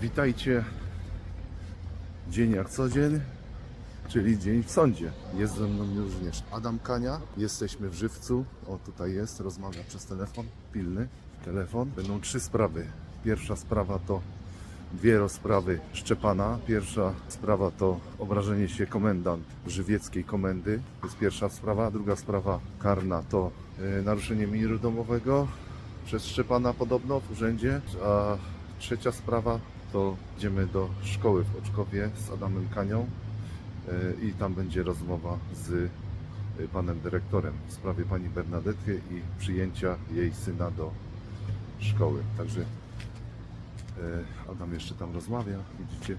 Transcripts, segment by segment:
Witajcie. Dzień jak co dzień, czyli dzień w sądzie. Jest ze mną również Adam Kania. Jesteśmy w Żywcu. O, tutaj jest, rozmawia przez telefon, pilny telefon. Będą trzy sprawy. Pierwsza sprawa to dwie rozprawy Szczepana. Pierwsza sprawa to obrażenie się komendant żywieckiej komendy. To jest pierwsza sprawa. Druga sprawa karna to e, naruszenie miru domowego przez Szczepana podobno w urzędzie. A trzecia sprawa to idziemy do szkoły w Oczkowie z Adamem Kanią e, i tam będzie rozmowa z e, panem dyrektorem w sprawie pani Bernadety i przyjęcia jej syna do szkoły. Także e, Adam jeszcze tam rozmawia, widzicie.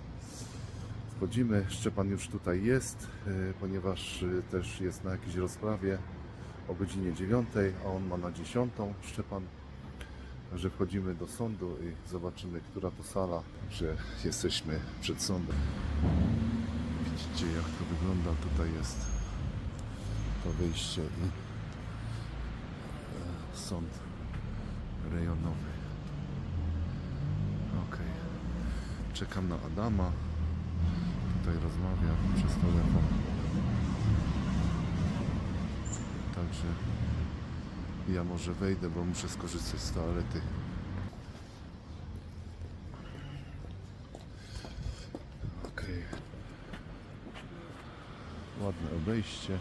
Wchodzimy, Szczepan już tutaj jest, ponieważ też jest na jakiejś rozprawie o godzinie 9, a on ma na 10 Szczepan. Także wchodzimy do sądu i zobaczymy, która to sala, że jesteśmy przed sądem. Widzicie, jak to wygląda. Tutaj jest to wyjście i e, sąd rejonowy. Ok. Czekam na Adama. Tutaj rozmawia przez telefon. Także ja może wejdę, bo muszę skorzystać z toalety. Okej. Ładne obejście.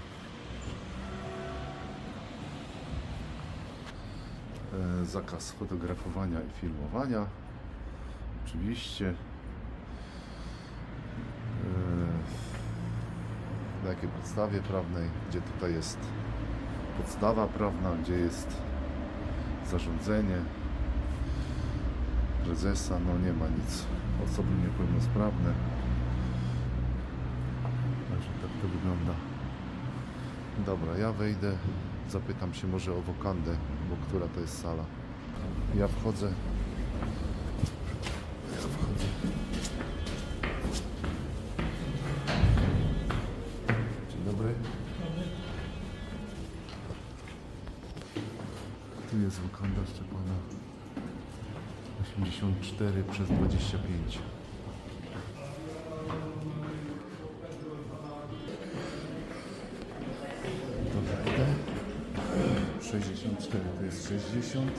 E, zakaz fotografowania i filmowania. Oczywiście. E, na jakiej podstawie prawnej, gdzie tutaj jest podstawa prawna, gdzie jest zarządzenie prezesa, no nie ma nic. Osoby niepełnosprawne. Także tak to wygląda. Dobra, ja wejdę, zapytam się może o wokandę, bo która to jest sala. Ja wchodzę. Jest wokanda Szczepana 84 przez 25 Dobra, idę 64 to jest 60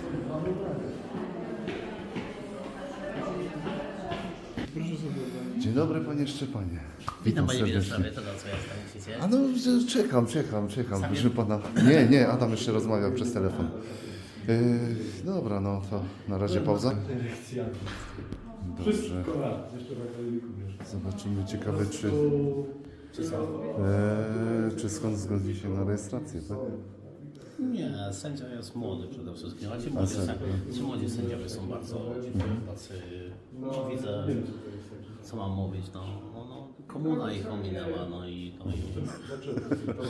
Dzień dobry panie Szczepanie Witam panie. Wiesławie, to do co staniecie? A no, że czekam, czekam, czekam, proszę pana. Nie, nie, Adam jeszcze rozmawiał przez telefon. Yy, dobra, no to na razie pauza. Dobrze. Zobaczymy, ciekawe czy, eee, czy skąd zgodzi się na rejestrację, tak? Nie, sędzia jest młody przede wszystkim. A ci młodzi, sędzia. ci młodzi sędziowie są bardzo tacy, no widzę, co mam mówić, no, no, no komuna ich ominęła, no i, no konsultować, bo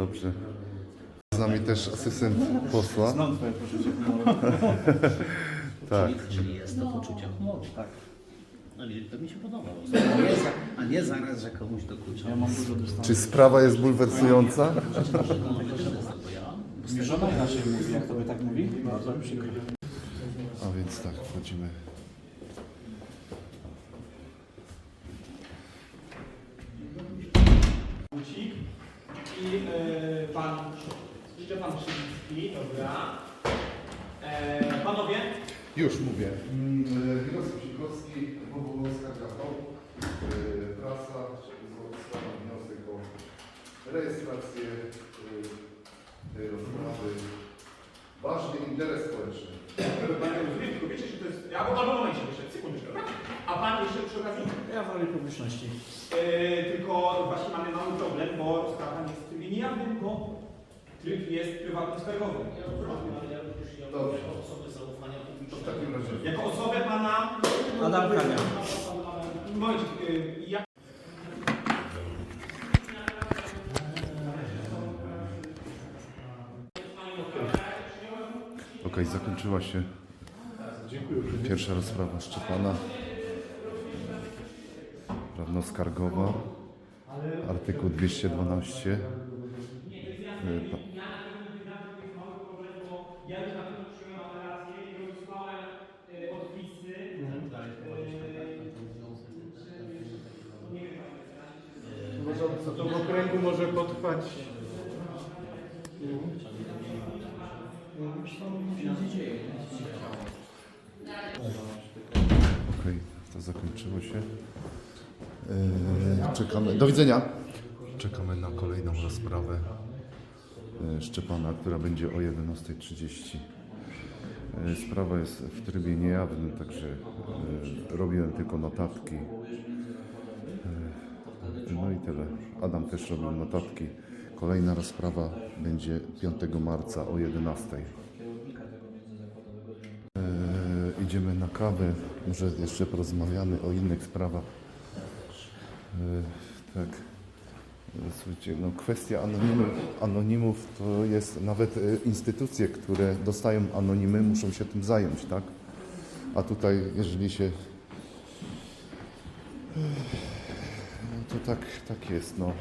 Dobrze. Z nami też asystent posła. Znam twoje poczucie humoru. Tak. czyli, czyli jest to poczucie humoru. Tak. No i to mi się podoba. A nie, za, a nie zaraz, że komuś dokuczam. Ja mam dużo dystansu. Czy sprawa jest bulwersująca? No, Mi żona inaczej mówi, jak tobie tak mówi? Bardzo mi przykro. A więc tak, wchodzimy. Wójcik i e, pan Szczepan Krzywicki, dobra. E, panowie, Już mówię. Mirosław Sikorski, Obowiązka Gafał, prasa, składam wniosek o rejestrację tej rozprawy. Ważny interes społeczny. panie tylko wiecie, że to jest... Ja albo momencie jeszcze, sekundeczkę, dobra? A pan jeszcze przy okazji... Ja w roli publiczności. E, tylko właśnie mamy mały problem, bo sprawa nie jest w trybie niejawnym, bo tryb jest prywatnym skargowym. Dobrze. osoby zaufania To w publicznego. takim razie. Jako osobę pana... Adam Kania. Moment, e, ja... Okej, zakończyła się pierwsza rozprawa Szczepana. Prawnoskargowa. Artykuł 212. Y, pa- ja już na pewno przyjąłem operację i rozesłałem y, odpisy. Nie wiem, panie mecenasie, Może co to w okręgu może potrwać. Okej, to zakończyło się. Eee, Czekamy. Do widzenia. Czekamy na kolejną rozprawę. Szczepana, która będzie o 11.30. E, Sprawa jest w trybie niejawnym, także e, robiłem tylko notatki. E, No i tyle. Adam też robił notatki. Kolejna rozprawa będzie 5 marca o 11.00. E, idziemy na kawę, może jeszcze porozmawiamy o innych sprawach. E, tak. Słuchajcie, no kwestia anonimów, anonimów to jest nawet e, instytucje, które dostają anonimy, muszą się tym zająć, tak? A tutaj, jeżeli się. No to tak, tak jest, no.